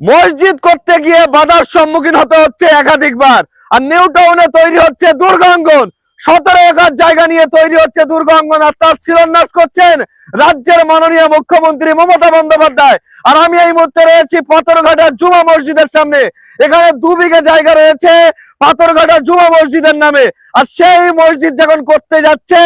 মসজিদ করতে গিয়ে বাধার সম্মুখীন হতে হচ্ছে একাধিকবার। আর নিউ টাউনে তৈরি হচ্ছে দুর্গাঙ্গন। সতেরো একর জায়গা নিয়ে তৈরি হচ্ছে দুর্গাঙ্গন, আর তার শিলান্যাস করছেন রাজ্যের মাননীয় মুখ্যমন্ত্রী মমতা বন্দ্যোপাধ্যায়। আর আমি এই মুহূর্তে রয়েছি পাথরঘাটা জুমা মসজিদের সামনে। এখানে দু বিঘে জায়গা রয়েছে। পাথরঘাটা জুমা মসজিদের নামে। আর সেই মসজিদ যখন করতে যাচ্ছে,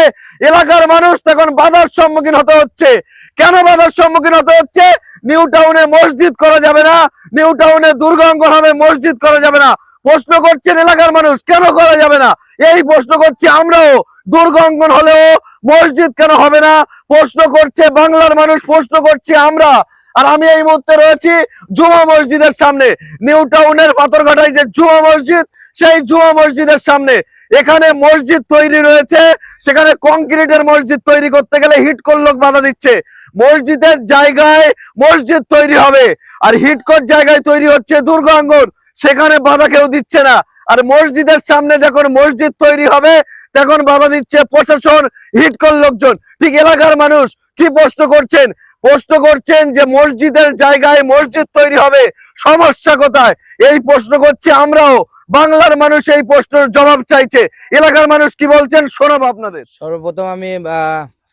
এলাকার মানুষ তখন বাধার সম্মুখীন হতে হচ্ছে। কেন বাধার সম্মুখীন হতে হচ্ছে? নিউ টাউনে মসজিদ করা যাবে না, নিউ টাউনে দুর্গাঙ্গন হবে মসজিদ করা যাবে না। প্রশ্ন করছেন এলাকার মানুষ, কেন করা যাবে না? এই প্রশ্ন করছি আমরাও। দুর্গাঙ্গন হলেও মসজিদ কেন হবে না? প্রশ্ন করছে বাংলার মানুষ, প্রশ্ন করছি আমরা। আর আমি এই মুহূর্তে রয়েছি জুমা মসজিদের সামনে। নিউ টাউনের পাথরঘাটায় যে জুমা মসজিদ সেই জুয়া মসজিদের সামনে। এখানে মসজিদ তৈরি রয়েছে। সেখানে কংক্রিটের মসজিদ তৈরি করতে গেলে হিটকোর লোক বাধা দিচ্ছে। মসজিদের জায়গায় মসজিদ তৈরি হবে। আর হিটকোর জায়গায় তৈরি হচ্ছে দুর্গাঙ্গন সেখানে বাধা কেউ দিচ্ছে না। আর মসজিদের সামনে যখন মসজিদ তৈরি হবে, তখন বাধা দিচ্ছে প্রশাসন হিটকোর লোকজন। ঠিক এলাকার মানুষ কি প্রশ্ন করছেন? প্রশ্ন করছেন যে মসজিদের জায়গায় মসজিদ তৈরি হবে, সমস্যা কোথায়? এই প্রশ্ন করছে আমরাও। বাংলার মানুষ এই প্রশ্নের জবাব চাইছে। এলাকার মানুষ কি বলছেন শোনাবো আপনাদের। সর্বপ্রথম আমি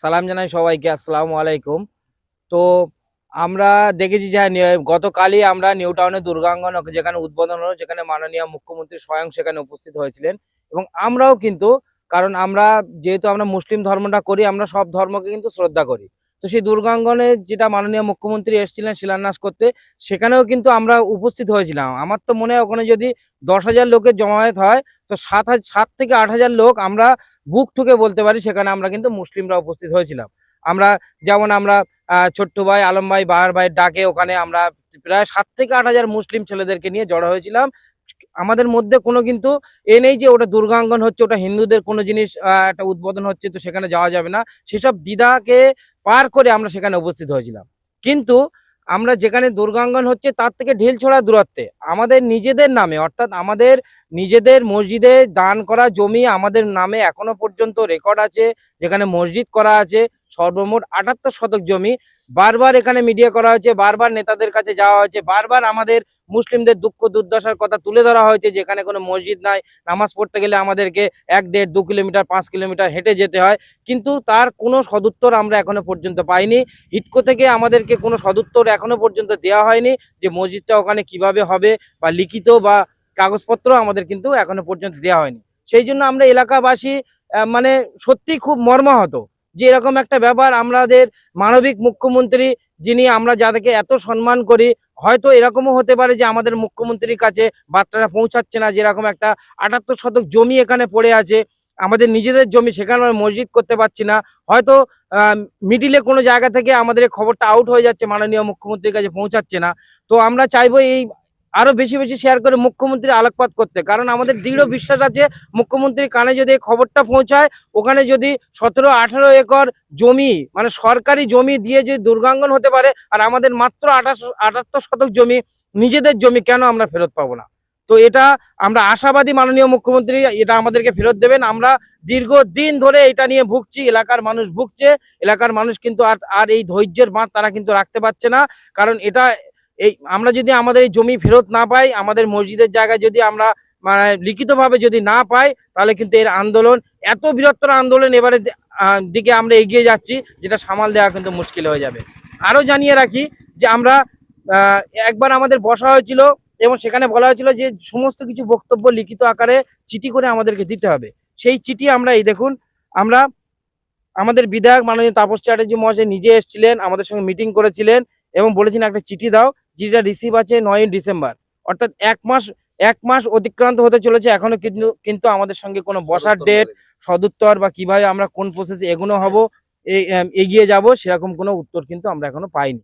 সালাম জানাই সবাইকে, আসসালামু আলাইকুম। তো আমরা দেখেছি যে হ্যাঁ, গতকালই আমরা নিউ টাউনে দুর্গাঙ্গন যেখানে উদ্বোধন হলো যেখানে মাননীয় মুখ্যমন্ত্রী স্বয়ং সেখানে উপস্থিত হয়েছিলেন। এবং আমরাও কিন্তু কারণ আমরা যেহেতু আমরা মুসলিম ধর্মটা করি আমরা সব ধর্মকে কিন্তু শ্রদ্ধা করি। তো সেই দুর্গাঙ্গনে যেটা মাননীয় মুখ্যমন্ত্রী এসেছিলেন শিলান্যাস করতে সেখানেও কিন্তু আমরা উপস্থিত হয়েছিলাম। আমার তো মনে হয় ওখানে যদি দশ হাজার লোকের জমায়েত হয় তো সাত সাত থেকে আট হাজার লোক আমরা বুক ঠুকে বলতে পারি সেখানে আমরা কিন্তু মুসলিমরা উপস্থিত হয়েছিলাম। আমরা, যেমন আমরা ছোট্ট ভাই, আলম ভাই, বাহার ভাইয়ের ডাকে ওখানে আমরা প্রায় সাত থেকে আট হাজার মুসলিম ছেলেদেরকে নিয়ে জড়ো হয়েছিলাম। আমাদের মধ্যে কোনো কিন্তু এ নেই যে ওটা দুর্গাঙ্গন হচ্ছে, ওটা হিন্দুদের কোনো জিনিস একটা উদ্বোধন হচ্ছে তো সেখানে যাওয়া যাবে না। সেসব দ্বিধাকে পার করে আমরা সেখানে উপস্থিত হয়েছিলাম। কিন্তু আমরা যেখানে দুর্গাঙ্গন হচ্ছে তার থেকে ঢিল ছোড়া দূরত্বে, আমাদের নিজেদের নামে, অর্থাৎ আমাদের নিজেদের মসজিদে দান করা জমি আমাদের নামে এখনও পর্যন্ত রেকর্ড আছে, যেখানে মসজিদ করা আছে। সর্বমোট আটাত্তর শতক জমি। বারবার এখানে মিডিয়া করা হয়েছে, বারবার নেতাদের কাছে যাওয়া হয়েছে, বারবার আমাদের মুসলিমদের দুঃখ দুর্দশার কথা তুলে ধরা হয়েছে যেখানে কোনো মসজিদ নাই, নামাজ পড়তে গেলে আমাদেরকে এক দেড়, দু কিলোমিটার, পাঁচ কিলোমিটার হেঁটে যেতে হয়। কিন্তু তার কোনো সদুত্তর আমরা এখনও পর্যন্ত পাইনি। হিটকো থেকে আমাদেরকে কোনো সদুত্তর এখনও পর্যন্ত দেওয়া হয়নি যে মসজিদটা ওখানে কীভাবে হবে বা লিখিত বা কাগজপত্র আমাদের কিন্তু এখনও পর্যন্ত দেওয়া হয়নি। সেই জন্য আমরা এলাকাবাসী মানে সত্যি খুব মর্মাহত। যে এরকম একটা ব্যাপার আমাদের মানবিক মুখ্যমন্ত্রী, যিনি আমরা যাদেরকে এত সম্মান করি, হয়তো এরকমও হতে পারে যে আমাদের মুখ্যমন্ত্রীর কাছে বার্তাটা পৌঁছাচ্ছে না, যেরকম একটা আটাত্তর শতক জমি এখানে পড়ে আছে, আমাদের নিজেদের জমি সেখানে আমরা মসজিদ করতে পারছি না, হয়তো মিডিলে কোনো জায়গা থেকে আমাদের খবরটা আউট হয়ে যাচ্ছে, মাননীয় মুখ্যমন্ত্রীর কাছে পৌঁছাচ্ছে না। তো আমরা চাইব এই আরও বেশি বেশি শেয়ার করে মুখ্যমন্ত্রী আলোকপাত করতে। কারণ আমাদের দৃঢ় বিশ্বাস আছে, মুখ্যমন্ত্রীর কানে যদি খবরটা পৌঁছায়, ওখানে যদি সতেরো আঠারো একর জমি মানে সরকারি জমি দিয়ে যদি দুর্গাঙ্গন হতে পারে, আর আমাদের মাত্র আঠাশ, আটাত্তর শতক জমি, নিজেদের জমি কেন আমরা ফেরত পাবো না? তো এটা আমরা আশাবাদী মাননীয় মুখ্যমন্ত্রী, এটা আমাদেরকে ফেরত দেবেন। আমরা দীর্ঘদিন ধরে এটা নিয়ে ভুগছি, এলাকার মানুষ ভুগছে, এলাকার মানুষ কিন্তু আর আর এই ধৈর্যের বাঁধ তারা কিন্তু রাখতে পারছে না। কারণ এটা এই আমরা যদি আমাদের এই জমি ফেরত না পাই, আমাদের মসজিদের জায়গায় যদি আমরা মানে লিখিতভাবে যদি না পাই, তাহলে কিন্তু এর আন্দোলন, এত বৃহত্তর আন্দোলন এবারে দিকে আমরা এগিয়ে যাচ্ছি, যেটা সামাল দেওয়া কিন্তু মুশকিল হয়ে যাবে। আরও জানিয়ে রাখি যে আমরা একবার আমাদের বসা হয়েছিল এবং সেখানে বলা হয়েছিল যে সমস্ত কিছু বক্তব্য লিখিত আকারে চিঠি করে আমাদেরকে দিতে হবে। সেই চিঠি আমরা, এই দেখুন, আমরা আমাদের বিধায়ক মাননীয় তাপস চ্যাটার্জি মহাশয় নিজে এসেছিলেন, আমাদের সঙ্গে মিটিং করেছিলেন এবং বলেছেন একটা চিঠি দাও। চিঠিটা রিসিভ আছে নয়ই ডিসেম্বর। অর্থাৎ এক মাস এক মাস অতিক্রান্ত হতে চলেছে। এখনও কিন্তু কিন্তু আমাদের সঙ্গে কোনো বসার ডেট সদুত্তর বা কীভাবে আমরা কোন প্রসেসে এগোনো হব এগিয়ে যাব সেরকম কোনো উত্তর কিন্তু আমরা এখনও পাইনি।